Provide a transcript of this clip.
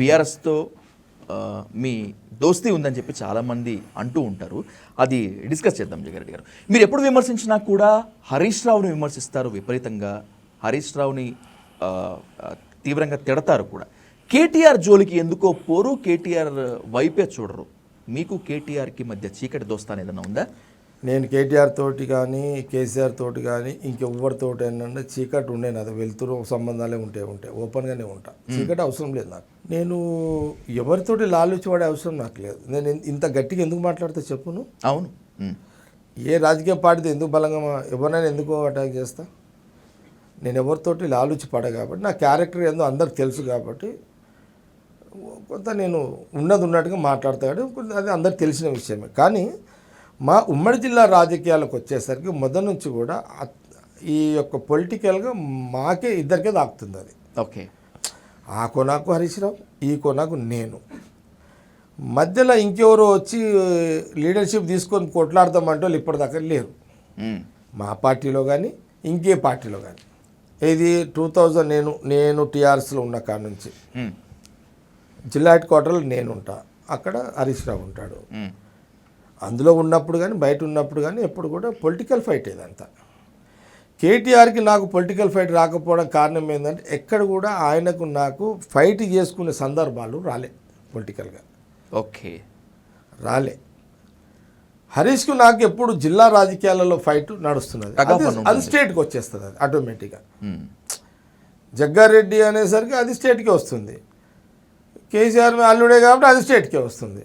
బీఆర్ఎస్తో మీ దోస్తీ ఉందని చెప్పి చాలామంది అంటూ ఉంటారు. అది డిస్కస్ చేద్దాం జగన్ గారు. మీరు ఎప్పుడు విమర్శించినా కూడా హరీష్ రావుని విమర్శిస్తారు విపరీతంగా. హరీష్ రావుని తీవ్రంగా తిడతారు కూడా. కేటీఆర్ జోలికి ఎందుకో పోరు కేటీఆర్ వైపే చూడరు. మీకు కేటీఆర్కి మధ్య చీకటి దోస్తాను ఏదైనా ఉందా? నేను కేటీఆర్ తోటి కానీ కేసీఆర్ తోటి కానీ ఇంకెవ్వరితోటి ఏంటంటే చీకటి ఉండే నాది వెళ్తురు సంబంధాలే ఉంటే ఉంటాయి ఓపెన్గానే ఉంటా. చీకటి అవసరం లేదు నాకు. నేను ఎవరితోటి లాలుచిపడే అవసరం నాకు లేదు. నేను ఇంత గట్టిగా ఎందుకు మాట్లాడితే చెప్పును? అవును. ఏ రాజకీయ పార్టీతో ఎందుకు బలంగా ఎవరినైనా ఎందుకు అటాక్ చేస్తా? నేను ఎవరితోటి లాలుచి పడ కాబట్టి నా క్యారెక్టర్ ఏందో అందరికి తెలుసు కాబట్టి కొంత నేను ఉన్నది ఉన్నట్టుగా మాట్లాడతాడు అది అందరికి తెలిసిన విషయమే. కానీ మా ఉమ్మడి జిల్లా రాజకీయాలకు వచ్చేసరికి మొదటి నుంచి కూడా ఈ యొక్క పొలిటికల్గా మాకే ఇద్దరికే దాకుతుంది అది. ఓకే. ఆ కొనాకు హరీష్ రావు ఈ కొనాకు నేను. మధ్యలో ఇంకెవరో వచ్చి లీడర్షిప్ తీసుకొని కొట్లాడతామంటే వాళ్ళు ఇప్పటిదాకా లేరు. మా పార్టీలో కానీ ఇంకే పార్టీలో కానీ ఇది టూ థౌజండ్ నేను నేను టీఆర్ఎస్లో ఉన్న కాడ నుంచి. జిల్లా హెడ్ క్వార్టర్లో నేను ఉంటా. అక్కడ హరీష్ రావు ఉంటాడు. అందులో ఉన్నప్పుడు కానీ బయట ఉన్నప్పుడు కానీ ఎప్పుడు కూడా పొలిటికల్ ఫైట్ ఇదంతా కేటీఆర్కి నాకు పొలిటికల్ ఫైట్ రాకపోవడం కారణం ఏంటంటే ఎక్కడ కూడా ఆయనకు నాకు ఫైట్ చేసుకునే సందర్భాలు రాలే పొలిటికల్గా ఓకే. రాలే. హరీష్కు నాకు ఎప్పుడు జిల్లా రాజకీయాలలో ఫైట్ నడుస్తున్నది. అది- స్టేట్కి వచ్చేస్తుంది అది ఆటోమేటిక్గా. జగ్గారెడ్డి అనేసరికి అది స్టేట్కే వస్తుంది. కేసీఆర్ అల్లుడే కాబట్టి అది స్టేట్కే వస్తుంది.